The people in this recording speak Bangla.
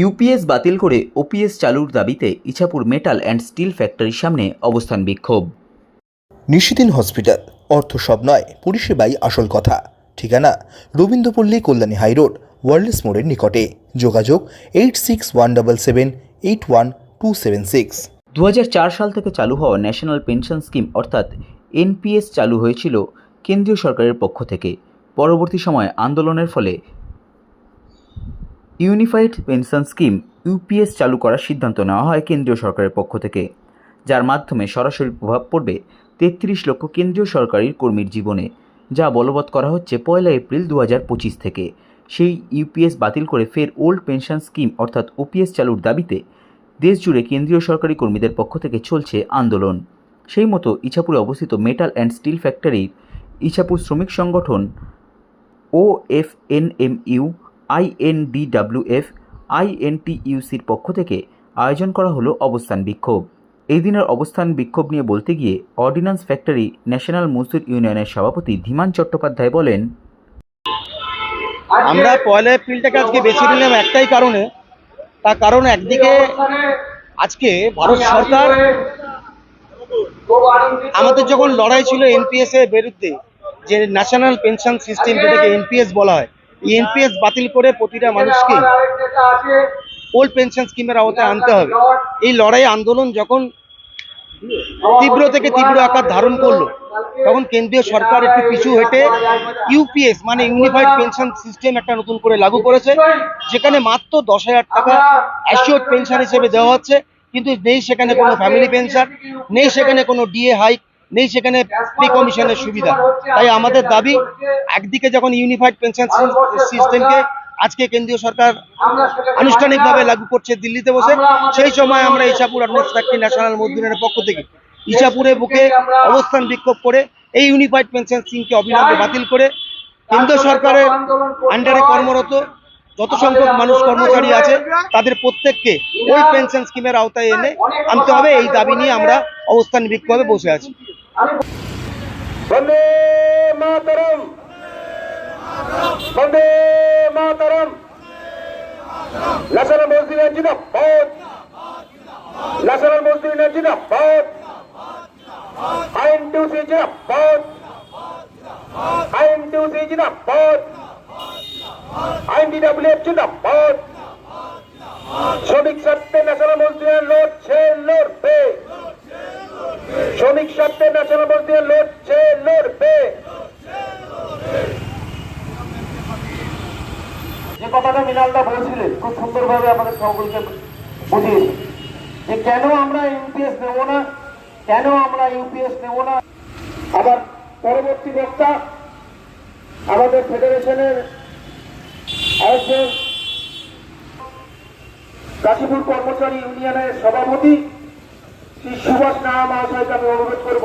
ইউপিএস বাতিল করে ওপিএস চালুর দাবিতে ইছাপুর মেটাল অ্যান্ড স্টিল ফ্যাক্টরির সামনে অবস্থান বিক্ষোভ। নিশিদিন হসপিটাল অর্থ সব নয় পরিষেবাই আসল কথা। ঠিকানা রবীন্দ্রপল্লী কল্যাণী হাইরোড ওয়ার্ল্ডস মোড়ের নিকটে। যোগাযোগ eight six one double seven eight one two seven six দু হাজার চার সাল থেকে চালু হওয়া ন্যাশনাল পেনশন স্কিম অর্থাৎ এনপিএস চালু হয়েছিল কেন্দ্রীয় সরকারের পক্ষ থেকে। পরবর্তী সময়ে আন্দোলনের ফলে ইউনিফাইড পেনশন স্কিম ইউপিএস চালু করার সিদ্ধান্ত নেওয়া হয় কেন্দ্রীয় সরকারের পক্ষ থেকে। যার মাধ্যমে সরাসরি প্রভাব পড়বে তেত্রিশ লক্ষ কেন্দ্রীয় সরকারি কর্মীর জীবনে, যা বলবৎ করা হচ্ছে পয়লা এপ্রিল দু থেকে। সেই ইউপিএস বাতিল করে ফের ওল্ড পেনশন স্কিম অর্থাৎ ওপিএস চালুর দাবিতে দেশজুড়ে কেন্দ্রীয় সরকারি কর্মীদের পক্ষ থেকে চলছে আন্দোলন। সেই মতো ইছাপুরে অবস্থিত মেটাল অ্যান্ড স্টিল ফ্যাক্টরির ইছাপুর শ্রমিক সংগঠন ও F N M U INDWF, আইএনটিইউসির পক্ষ থেকে আয়োজন করা হলো অবস্থান বিক্ষোভ। এই দিনের অবস্থান বিক্ষোভ নিয়ে বলতে গিয়ে অর্ডিন্যান্স ফ্যাক্টরি ন্যাশনাল মজদুর ইউনিয়নের সভাপতি ধীমান চট্টোপাধ্যায় বলেন, আমরা পয়লা এপ্রিলটাকে আজকে বেছে নিলাম একটাই কারণে। তার কারণ একদিকে আজকে ভারত সরকার আমাদের যখন লড়াই ছিল এনপিএস এর বিরুদ্ধে, যে ন্যাশনাল পেনশন সিস্টেম যেটাকে এনপিএস বলা হয় এই এনপিএস বাতিল করে প্রতিটা মানুষকে ওল্ড পেনশন স্কিমের আওতায় আনতে হবে। এই লড়াই আন্দোলন যখন তীব্র থেকে তীব্র আকার ধারণ করল, তখন কেন্দ্রীয় সরকার একটু পিছু হেঁটে ইউপিএস মানে ইউনিফাইড পেনশন সিস্টেম একটা নতুন করে লাগু করেছে, যেখানে মাত্র দশ হাজার টাকা অ্যাসিওর পেনশন হিসেবে দেওয়া হচ্ছে, কিন্তু নেই সেখানে কোনো ফ্যামিলি পেনশন নেই সেখানে কোনো ডিএ হাইক নেই, সেখানে প্রি কমিশনের সুবিধা। তাই আমাদের দাবি, একদিকে যখন ইউনিফাইড পেনশন সিস্টেমকে আজকে কেন্দ্রীয় সরকার আনুষ্ঠানিকভাবে লাগু করছে দিল্লিতে বসে, সেই সময় আমরা ইসাপুর ফ্যাক্টরি ন্যাশনাল মজদুরের পক্ষ থেকে ইসাপুরে বুকে অবস্থান বিক্ষোভ করে এই ইউনিফাইড পেনশন স্কিমকে অবিলম্বে বাতিল করে কেন্দ্র সরকারের আন্ডারে কর্মরত যত সংখ্যক মানুষ কর্মচারী আছে, তাদের প্রত্যেককে ওই পেনশন স্কিমের আওতায় এনে আনতে হবে। এই দাবি নিয়ে আমরা অবস্থান বিক্ষোভে বসে আছি। বন্দে মাতরম। বন্দে মাতরম। ন্যাশনাল মজদুর জিন্দাবাদ। ন্যাশনাল মজদুর জিন্দাবাদ। আইন টুসি জিন্দাবাদ। আইন টুসি জিন্দাবাদ। আইন ডিডাব্লিউএফ জিন্দাবাদ। শ্রমিক স্বার্থে ন্যাশনাল মজদুর লড়ছে লড়বে শ্রমিক স্বার্থে ন্যাশনাল মজদুর লড়ছে লড়বে যে কথাটা মিনালদা বলেছিলেন, খুব সুন্দরভাবে আমাদের সকলকে বুঝিয়ে যে কেন আমরা ইউপিএস নেব না? কেন আমরা ইউপিএস নেব না? আবার পরবর্তী বক্তা আমাদের ফেডারেশনের আরেকজন কাশীপুর কর্মচারী ইউনিয়নের সভাপতি, শ্রী সুভাষ নাহা মহাশয়কে আমি অনুরোধ করব।